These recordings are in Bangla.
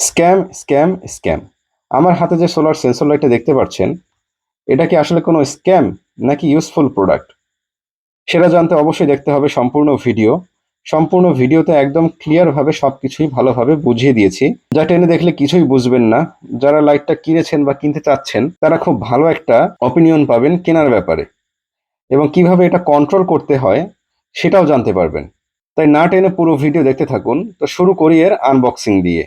Scam scam scam. আমার হাতে যে সোলার সেন্সর লাইটটা দেখতে পাচ্ছেন, এটা কি আসলে কোনো স্ক্যাম নাকি ইউজফুল প্রোডাক্ট? সেটা জানতে অবশ্যই দেখতে হবে সম্পূর্ণ ভিডিও। সম্পূর্ণ ভিডিওতে একদম ক্লিয়ারভাবে সব কিছুই ভালোভাবে বুঝিয়ে দিয়েছি। যা টেনে দেখলে কিছুই বুঝবেন না। যারা লাইটটা কিনেছেন বা কিনতে চাচ্ছেন, তারা খুব ভালো একটা অপিনিয়ন পাবেন কেনার ব্যাপারে। এবং কীভাবে এটা কন্ট্রোল করতে হয়, সেটাও জানতে পারবেন। তাই না টেনে পুরো ভিডিও দেখতে থাকুন। তো শুরু করি এর আনবক্সিং দিয়ে।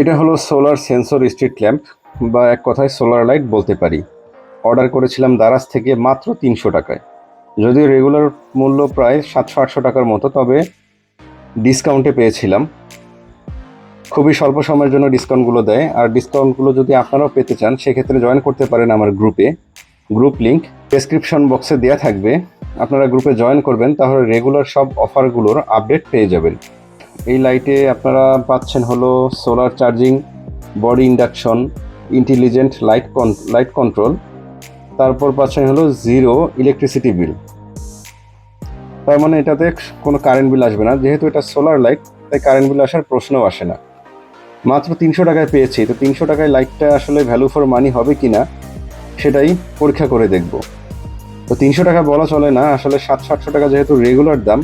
এটা হলো সোলার সেন্সর স্ট্রিট ল্যাম্প, বা এক কথায় সোলার লাইট বলতে পারি। অর্ডার করেছিলাম দারাজ থেকে মাত্র তিনশো টাকায়। যদিও রেগুলার মূল্য প্রায় সাতশো আটশো টাকার মতো, তবে ডিসকাউন্টে পেয়েছিলাম। খুবই স্বল্প সময়ের জন্য ডিসকাউন্টগুলো দেয়, আর ডিসকাউন্টগুলো যদি আপনারাও পেতে চান, সেক্ষেত্রে জয়েন করতে পারেন আমার গ্রুপে। গ্রুপ লিঙ্ক ডেসক্রিপশন বক্সে দেওয়া থাকবে। আপনারা গ্রুপে জয়েন করবেন, তাহলে রেগুলার সব অফারগুলোর আপডেট পেয়ে যাবেন। এই লাইটে আপনারা পাচ্ছেন হলো solar charging body induction intelligent light কন লাইট কন্ট্রোল তারপর পাচ্ছেন হলো জিরো ইলেকট্রিসিটি বিল তার মানে এটাতে কোনো কারেন্ট বিল আসবে না, যেহেতু এটা সোলার লাইট তাই কারেন্ট বিল আসার প্রশ্নও আসে না। মাত্র তিনশো টাকায় পেয়েছি, তো তিনশো টাকায় লাইটটা আসলে ভ্যালু ফর মানি হবে কি না, সেটাই পরীক্ষা করে দেখব। তো তিনশো টাকা বলা চলে না, আসলে সাতশো আটশো টাকা যেহেতু রেগুলার দাম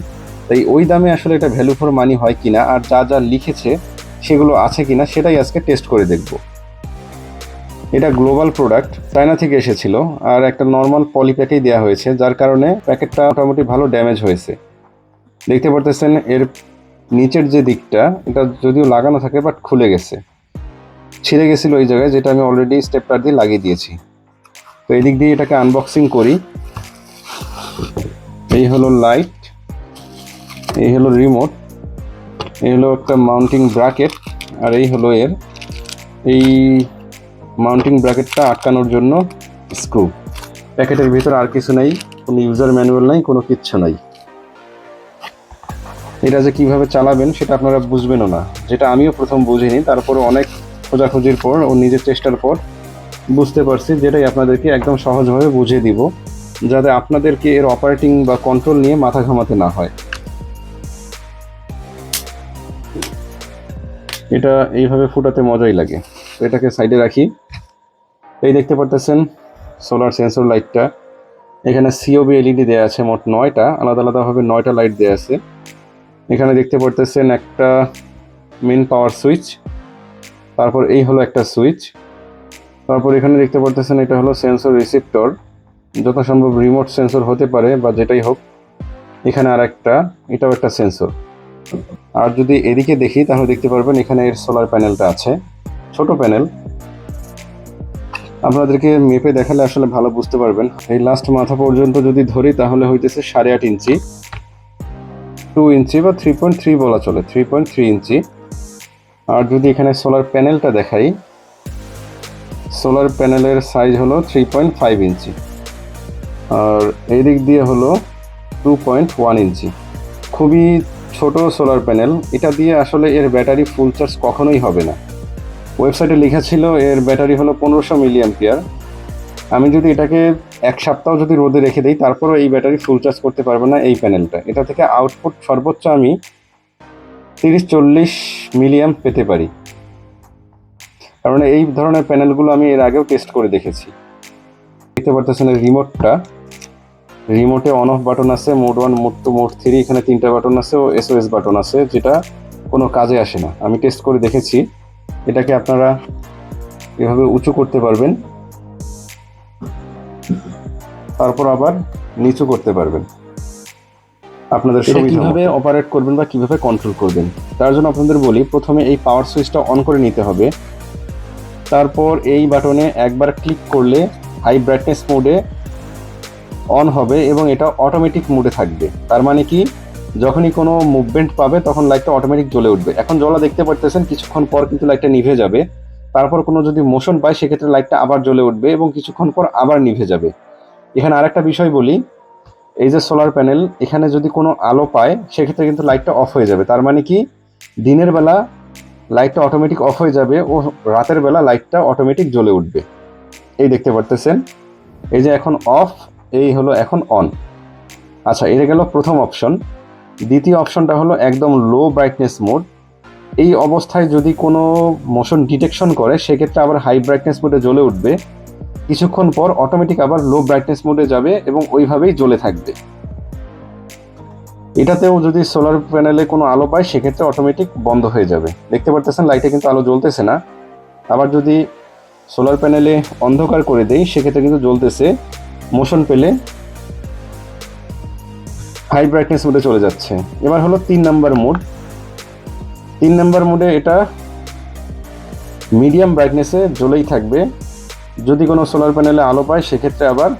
তাই ওই দামে আসলে এটা ভ্যালু ফর মানি হয় কিনা আর যা যা লিখেছে সেগুলো আছে কিনা সেটাই আজকে টেস্ট করে দেখব। এটা গ্লোবাল প্রোডাক্ট চায়না থেকে এসেছিল আর একটা নর্মাল পলি প্যাকেই দেওয়া হয়েছে, যার কারণে প্যাকেটটা মোটামুটি ভালো ড্যামেজ হয়েছে। দেখতে পারতেছেন এর নিচের যে দিকটা, এটা যদিও লাগানো থাকে বাট খুলে গেছে। ছিঁড়ে গেছিল ওই জায়গায়, যেটা আমি অলরেডি স্টেপটার দিয়ে লাগিয়ে দিয়েছি। তো এদিক দিয়ে এটাকে আনবক্সিং করি। এই হলো লাইট এই হলো রিমোট এই হলো একটা মাউন্টিং ব্র্যাকেট আর এই হলো এর, এই মাউন্টিং ব্র্যাকেটটা আটকানোর জন্য স্ক্রু প্যাকেটের ভিতরে আর কিছু নেই, কোনো ইউজার ম্যানুয়াল নাই, কোনো কিচ্ছু নাই। এটা যে কীভাবে চালাবেন সেটা আপনারা বুঝবেনও না। যেটা আমিও প্রথম বুঝিনি তারপরে অনেক খোঁজাখুঁজির পর ও নিজের চেষ্টার পর বুঝতে পারছি, যেটাই আপনাদেরকে একদম সহজভাবে বুঝিয়ে দিব, যাতে আপনাদেরকে এর অপারেটিং বা কন্ট্রোল নিয়ে মাথা ঘামাতে না হয়। এটা এইভাবে ফুটাতে মজাই লাগে। তো এটাকে সাইডে রাখি। এই দেখতে পারতেছেন সোলার সেন্সর লাইটটা এখানে সিওবি এলইডি দেওয়া আছে মোট নয়টা। আলাদা আলাদাভাবে নয়টা লাইট দেওয়া আছে। এখানে দেখতে পারতেছেন একটা মেন পাওয়ার সুইচ তারপর এই হলো একটা সুইচ তারপর এখানে দেখতে পারতেছেন এটা হলো সেন্সর রিসিপ্টর যথাসম্ভব রিমোট সেন্সর হতে পারে বা যেটাই হোক। এখানে আর একটা এটাও একটা সেন্সর আর যদি এদিকে দেখি, তাহলে দেখতে পারবেন এখানে এর সোলার প্যানেলটা আছে। ছোট প্যানেল আপনাদেরকে মেপে দেখালে আসলে ভালো বুঝতে পারবেন। এই লাস্ট মাথা পর্যন্ত যদি ধরি, তাহলে হইতেছে সাড়ে আট ইঞ্চি। টু ইঞ্চি বা থ্রি পয়েন্ট থ্রি বলা চলে থ্রি পয়েন্ট থ্রি ইঞ্চি। আর যদি এখানে সোলার প্যানেলটা দেখাই সোলার প্যানেলের সাইজ হলো থ্রি পয়েন্ট ফাইভ ইঞ্চি। আর এই দিক দিয়ে হলো টু পয়েন্ট ওয়ান ইঞ্চি। খুবই ছোট সোলার প্যানেল এটা দিয়ে আসলে এর ব্যাটারি ফুল চার্জ কখনোই হবে না। ওয়েবসাইটে লেখা ছিল, এর ব্যাটারি হলো পনেরোশো মিলিয়াম্পিয়ার আমি যদি এটাকে এক সপ্তাহ যদি রোদে রেখে দিই, তারপরও এই ব্যাটারি ফুল চার্জ করতে পারবে না এই প্যানেলটা এটা থেকে আউটপুট সর্বোচ্চ আমি তিরিশ চল্লিশ মিলিয়াম পেতে পারি। কারণ এই ধরনের প্যানেলগুলো আমি এর আগেও টেস্ট করে দেখেছি। দেখতে পারতেছেন রিমোটটা রিমোটে অন অফ বাটন আছে mode one mode two mode three এখানে তিনটা বাটন আছে ও এসওএস বাটন আছে যেটা কোনো কাজে আসে না। আমি টেস্ট করে দেখেছি। এটাকে আপনারা এভাবে উঁচু করতে পারবেন। তারপর আবার নিচু করতে পারবেন। আপনাদের কীভাবে অপারেট করবেন বা কীভাবে কন্ট্রোল করবেন? তার জন্য আপনাদের বলি প্রথমে এই পাওয়ার সুইচটা অন করে নিতে হবে। তারপর এই বাটনে একবার ক্লিক করলে হাই ব্রাইটনেস মোডে অন হবে এবং এটা অটোমেটিক মুডে থাকবে। তার মানে কি? যখনই কোনো মুভমেন্ট পাবে, তখন লাইটটা অটোমেটিক জ্বলে উঠবে। এখন জ্বলা দেখতে পারতেছেন, কিছুক্ষণ পর কিন্তু লাইটটা নিভে যাবে। তারপর কোনো যদি মোশন পায়, সেক্ষেত্রে লাইটটা আবার জ্বলে উঠবে এবং কিছুক্ষণ পর আবার নিভে যাবে। এখানে আরেকটা বিষয় বলি, এই যে সোলার প্যানেল এখানে যদি কোনো আলো পায়, সেক্ষেত্রে কিন্তু লাইটটা অফ হয়ে যাবে। তার মানে কি? দিনের বেলা লাইটটা অটোমেটিক অফ হয়ে যাবে ও রাতের বেলা লাইটটা অটোমেটিক জ্বলে উঠবে। এই দেখতে পারতেছেন? এই যে এখন অফ এই হলো এখন অন আচ্ছা এটা গেল প্রথম অপশন দ্বিতীয় অপশনটা হলো একদম লো ব্রাইটনেস মোড এই অবস্থায় যদি কোনো মোশন ডিটেকশন করে, সেক্ষেত্রে আবার হাই ব্রাইটনেস মোডে জ্বলে উঠবে। কিছুক্ষণ পর অটোমেটিক আবার লো ব্রাইটনেস মোডে যাবে এবং ওইভাবেই জ্বলে থাকবে। এটাতেও যদি সোলার প্যানেলে কোনো আলো পায়, সেক্ষেত্রে অটোমেটিক বন্ধ হয়ে যাবে। দেখতে পারতেছেন লাইটে কিন্তু আলো জ্বলতেছে না। আবার যদি সোলার প্যানেলে অন্ধকার করে দেই, সেক্ষেত্রে কিন্তু জ্বলতেছে। মোশন পেলে হাই ব্রাইটনেস মোডে চলে যাচ্ছে। এবার হলো তিন নাম্বার মোড। তিন নাম্বার মোডে এটা মিডিয়াম ব্রাইটনেসে জ্বলেই থাকবে। যদি কোনো সোলার প্যানেলে আলো পায়, সেক্ষেত্রে আবার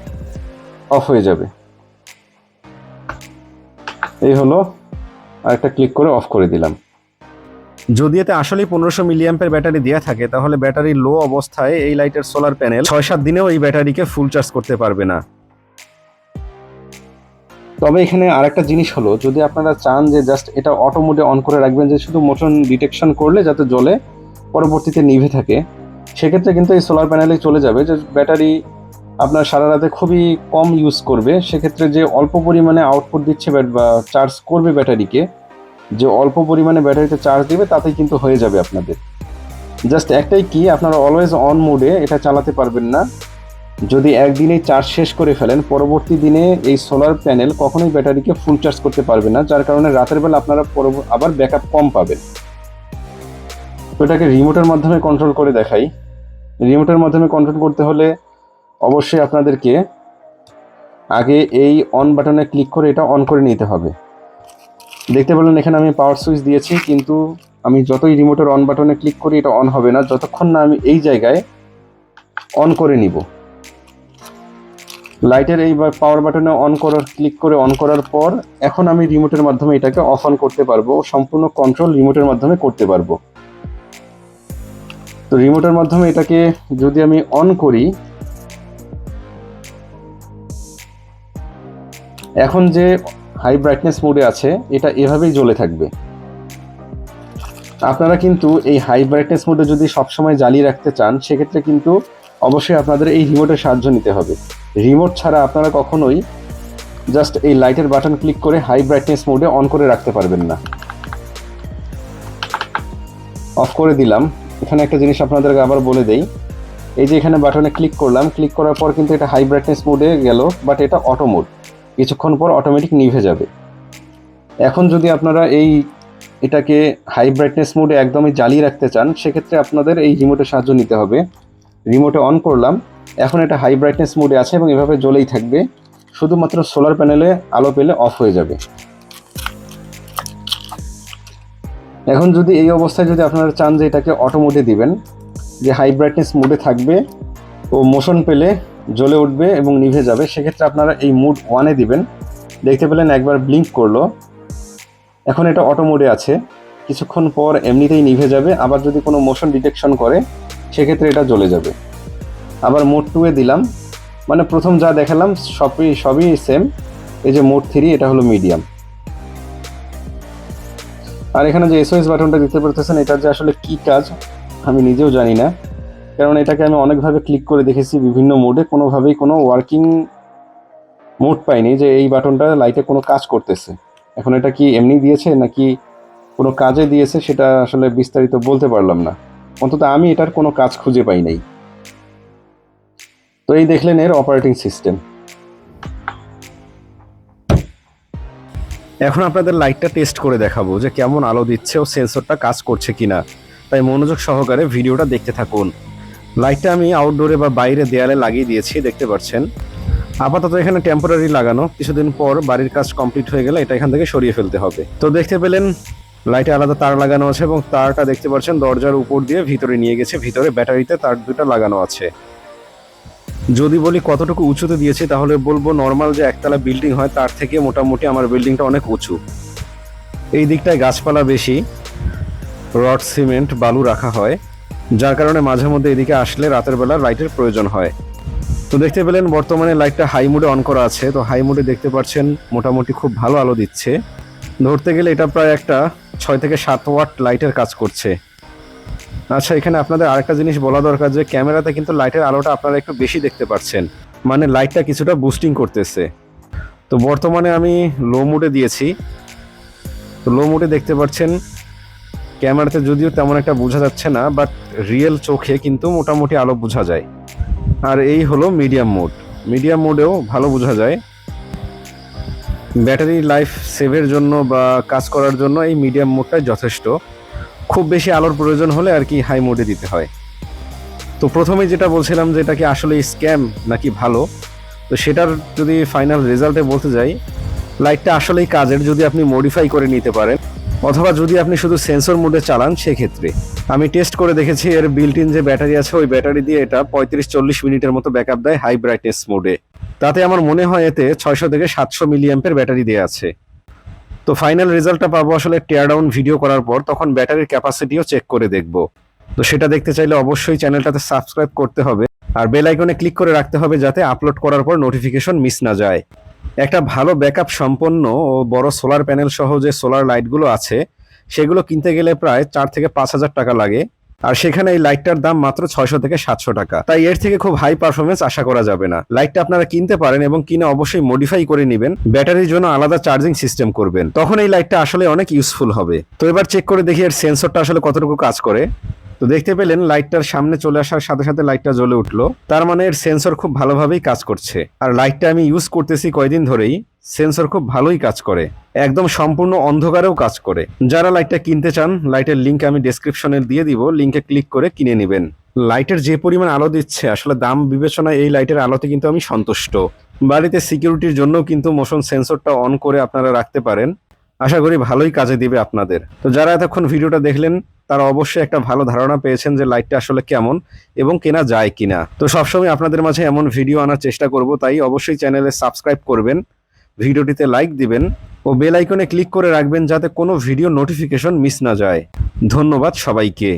অফ হয়ে যাবে। এই হলো আরেকটা ক্লিক করে অফ করে দিলাম। যদি এতে আসলেই পনেরোশো মিলিয়াম্পের ব্যাটারি দেওয়া থাকে, তাহলে ব্যাটারি লো অবস্থায় এই লাইটের সোলার প্যানেল ছয় সাত দিনেও এই ব্যাটারিকে ফুল চার্জ করতে পারবে না। তবে এখানে আরেকটা জিনিস হলো, যদি আপনারা চান যে জাস্ট এটা অটো মোডে অন করে রাখবেন, যে শুধু মোশন ডিটেকশন করলে যাতে জলে পরবর্তীতে নিভে থাকে, সেক্ষেত্রে কিন্তু এই সোলার প্যানেলে চলে যাবে। যে ব্যাটারি আপনার সারা রাতে খুবই কম ইউজ করবে, সেক্ষেত্রে যে অল্প পরিমাণে আউটপুট দিচ্ছে বা চার্জ করবে ব্যাটারিকে যে অল্প পরিমাণে ব্যাটারিতে চার্জ দিবে, তাতেই কিন্তু হয়ে যাবে আপনাদের। জাস্ট একটাই কি, আপনারা অলওয়েজ অন মোডে এটা চালাতে পারবেন না। যদি একদিনেই চার্জ শেষ করে ফেলেন, পরবর্তী দিনে এই সোলার প্যানেল কখনোই ব্যাটারিকে ফুল চার্জ করতে পারবে না, যার কারণে রাতের বেলা আপনারা আবার ব্যাকআপ কম পাবেন। তো এটাকে রিমোটের মাধ্যমে কন্ট্রোল করে দেখাই। রিমোটের মাধ্যমে কন্ট্রোল করতে হলে অবশ্যই আপনাদেরকে আগে এই অন বাটনে ক্লিক করে এটা অন করে নিতে হবে। দেখতে পেলেন, এখানে আমি পাওয়ার সুইচ দিয়েছি, কিন্তু আমি যতই রিমোটের অন বাটনে ক্লিক করি, এটা অন হবে না। যতক্ষণ না আমি এই জায়গায় অন করে নিব। লাইটের এই পাওয়ার বাটনে অন করার ক্লিক করে অন করার পর, এখন আমি রিমোটের মাধ্যমে এটাকে অফ অন করতে পারব, সম্পূর্ণ কন্ট্রোল রিমোটের মাধ্যমে করতে পারব। তো রিমোটের মাধ্যমে এটাকে যদি আমি অন করি, এখন যে হাই ব্রাইটনেস মোডে আছে, এটা এভাবেই জ্বলে থাকবে। আপনারা কিন্তু এই হাই ব্রাইটনেস মোডে যদি সবসময় জ্বালিয়ে রাখতে চান, সেক্ষেত্রে কিন্তু অবশ্যই আপনাদের এই রিমোটের সাহায্য নিতে হবে। রিমোট ছাড়া আপনারা কখনোই জাস্ট এই লাইটের বাটন ক্লিক করে হাই ব্রাইটনেস মোডে অন করে রাখতে পারবেন না। অফ করে দিলাম। এখানে একটা জিনিস আপনাদেরকে আবার বলে দেই। এই যে এখানে বাটনে ক্লিক করলাম, ক্লিক করার পর কিন্তু এটা হাই ব্রাইটনেস মোডে গেল, বাট এটা অটো মোড। কিছুক্ষণ পর অটোমেটিক নিভে যাবে। এখন যদি আপনারা এই এটাকে হাই ব্রাইটনেস মোডে একদমই জ্বালিয়ে রাখতে চান, সেক্ষেত্রে আপনাদের এই রিমোটের সাহায্য নিতে হবে। রিমোটে অন করলাম, এখন এটা হাই ব্রাইটনেস মোডে আছে এবং এভাবে জ্বলেই থাকবে। শুধুমাত্র সোলার প্যানেলে আলো পেলে অফ হয়ে যাবে। এখন যদি এই অবস্থায় যদি আপনারা চান যে এটাকে অটো মোডে দিবেন, যে হাই ব্রাইটনেস মোডে থাকবে ও মোশন পেলে জ্বলে উঠবে এবং নিভে যাবে। সেক্ষেত্রে আপনারা এই মুড ওয়ানে দিবেন। দেখতে পেলেন একবার ব্লিঙ্ক করল। এখন এটা অটো মোডে আছে। কিছুক্ষণ পর এমনিতেই নিভে যাবে। আবার যদি কোনো মোশন ডিটেকশন করে, সেক্ষেত্রে এটা জ্বলে যাবে। আবার মোড টুয়ে দিলাম। মানে প্রথম যা দেখালাম, সবই সবই সেম এই যে মোড থ্রি এটা হলো মিডিয়াম আর এখানে যে এসওএস বাটনটা দিতে পারতেছেন, এটার যে আসলে কি কাজ, আমি নিজেও জানি না। কারণ এটাকে আমি অনেকভাবে ক্লিক করে দেখেছি বিভিন্ন মোডে কোনোভাবেই কোনো ওয়ার্কিং মোড পাইনি যে এই বাটনটা লাইটে কোনো কাজ করতেছে। এখন এটা কি এমনি দিয়েছে নাকি কোনো কাজে দিয়েছে সেটা আসলে বিস্তারিত বলতে পারলাম না। অন্তত আমি এটার কোনো কাজ খুঁজে পাই নাই। তো এই দেখলেন এর অপারেটিং সিস্টেম এখন আপনাদের লাইটটা টেস্ট করে দেখাবো যে কেমন আলো দিচ্ছে ও সেন্সরটা কাজ করছে কিনা। তাই মনোযোগ সহকারে ভিডিওটা দেখতে থাকুন। লাইটটা আমি আউটডোরে বা বাইরে দেয়ালে লাগিয়ে দিয়েছি, দেখতে পাচ্ছেন। আপাতত এখানে টেম্পোরারি লাগানো। কিছুদিন পর বাড়ির কাজ কমপ্লিট হয়ে গেলে এটা এখান থেকে সরিয়ে ফেলতে হবে। তো দেখতে পেলেন লাইটে আলাদা তার লাগানো আছে এবং তারটা দেখতে পাচ্ছেন, দরজার উপর দিয়ে ভিতরে নিয়ে গেছে। ভিতরে ব্যাটারিতে তার দুটো লাগানো আছে। যদি বলি কতটুকু উঁচুতে দিয়েছি, তাহলে বলব নর্মাল যে একতলা বিল্ডিং হয়, তার থেকে মোটামুটি আমার বিল্ডিংটা অনেক উঁচু। এই দিকটায় গাছপালা বেশি। রড সিমেন্ট বালু রাখা হয়। যার কারণে মাঝে মধ্যে এদিকে আসলে রাতের বেলা লাইটের প্রয়োজন হয়। তো দেখতে পেলেন বর্তমানে লাইটটা হাই মুডে অন করা আছে। তো হাই মুডে দেখতে পাচ্ছেন মোটামুটি খুব ভালো আলো দিচ্ছে। ধরতে গেলে এটা প্রায় একটা ছয় থেকে সাত ওয়াট লাইটের কাজ করছে। আচ্ছা এখানে আপনাদের আরেকটা জিনিস বলা দরকার যে, ক্যামেরাতে কিন্তু লাইটের আলোটা আপনারা একটু বেশি দেখতে পাচ্ছেন। মানে লাইটটা কিছুটা বুস্টিং করতেছে। তো বর্তমানে আমি লো মুডে দিয়েছি। তো লো মুডে দেখতে পাচ্ছেন ক্যামেরাতে যদিও তেমন একটা বোঝা যাচ্ছে না বাট রিয়েল চোখে কিন্তু মোটামুটি আলো বোঝা যায়। আর এই হলো মিডিয়াম মোড মিডিয়াম মোডেও ভালো বোঝা যায়। ব্যাটারি লাইফ সেভের জন্য বা কাজ করার জন্য এই মিডিয়াম মোডটাই যথেষ্ট। খুব বেশি আলোর প্রয়োজন হলে আর কি হাই মোডে দিতে হয়। তো প্রথমে যেটা বলছিলাম যে এটা কি আসলে স্ক্যাম নাকি ভালো, তো সেটার যদি ফাইনাল রেজাল্টে বলতে যাই লাইটটা আসলেই কাজের যদি আপনি মডিফাই করে নিতে পারেন। অথবা যদি আপনি শুধু সেন্সর মোডে চালান, সেক্ষেত্রে। আমি টেস্ট করে দেখেছি, এর বিল্ট ইন যে ব্যাটারি আছে, ওই ব্যাটারি দিয়ে এটা পঁয়ত্রিশ চল্লিশ মিনিটের মতো ব্যাকআপ দেয় হাই ব্রাইটনেস মোডে তাতে আমার মনে হয় এতে ছয়শো থেকে সাতশো মিলিয়াম্পের ব্যাটারি দেওয়া আছে। তো ফাইনাল রেজাল্টটা পাবো আসলে টেয়ার ডাউন ভিডিও করার পর, তখন ব্যাটারির ক্যাপাসিটিও চেক করে দেখব। তো সেটা দেখতে চাইলে অবশ্যই চ্যানেলটাতে সাবস্ক্রাইব করতে হবে, আর বেল আইকনে ক্লিক করে রাখতে হবে যাতে আপলোড করার পর নোটিফিকেশন মিস না যায়। একটা ভালো ব্যাকআপ সম্পন্ন ও বড় সোলার প্যানেল সহ যে সোলার লাইটগুলো আছে, সেগুলো কিনতে গেলে প্রায় চার থেকে পাঁচ হাজার টাকা লাগে। আর সেখানে এই লাইটটার দাম মাত্র ছয়শো থেকে সাতশো টাকা। তাই এর থেকে খুব হাই পারফরমেন্স আশা করা যাবে না। লাইটটা আপনারা কিনতে পারেন এবং কিনে অবশ্যই মডিফাই করে নেবেন। ব্যাটারির জন্য আলাদা চার্জিং সিস্টেম করবেন। তখন এই লাইটটা আসলে অনেক ইউজফুল হবে। তো এবার চেক করে দেখি এর সেন্সরটা আসলে কতটুকু কাজ করে। তো দেখতে পেলেন লাইটটার সামনে চলে আসার সাথে সাথে লাইটটা জ্বলে উঠল। তার মানে এর সেন্সর খুব ভালোভাবেই কাজ করছে। আর লাইটটা আমি ইউজ করতেছি কয়দিন ধরেই, সেন্সর খুব ভালোই কাজ করে। একদম সম্পূর্ণ অন্ধকারেও কাজ করে। যারা লাইটটা কিনতে চান, লাইটের লিংক আমি ডেসক্রিপশনে দিয়ে দিব। লিংকে ক্লিক করে কিনে নেবেন। লাইটের যে পরিমাণ আলো দিচ্ছে, আসলে দাম বিবেচনায় এই লাইটের আলোতে কিন্তু আমি সন্তুষ্ট। বাড়িতে সিকিউরিটির জন্য কিন্তু মোশন সেন্সরটা অন করে আপনারা রাখতে পারেন। আশা করি ভালোই কাজে দিবে আপনাদের। তো যারা এতক্ষণ ভিডিওটা দেখলেন তারা অবশ্যই একটা ভালো ধারণা পেয়েছেন যে লাইটটা আসলে কেমন এবং কেনা যায় কিনা। তো সবসময় আপনাদের মাঝে এমন ভিডিও আনার চেষ্টা করব, তাই অবশ্যই চ্যানেলে সাবস্ক্রাইব করবেন, ভিডিওটিতে লাইক দিবেন ও বেল আইকনে ক্লিক করে রাখবেন যাতে কোনো ভিডিও নোটিফিকেশন মিস না যায়। ধন্যবাদ সবাইকে।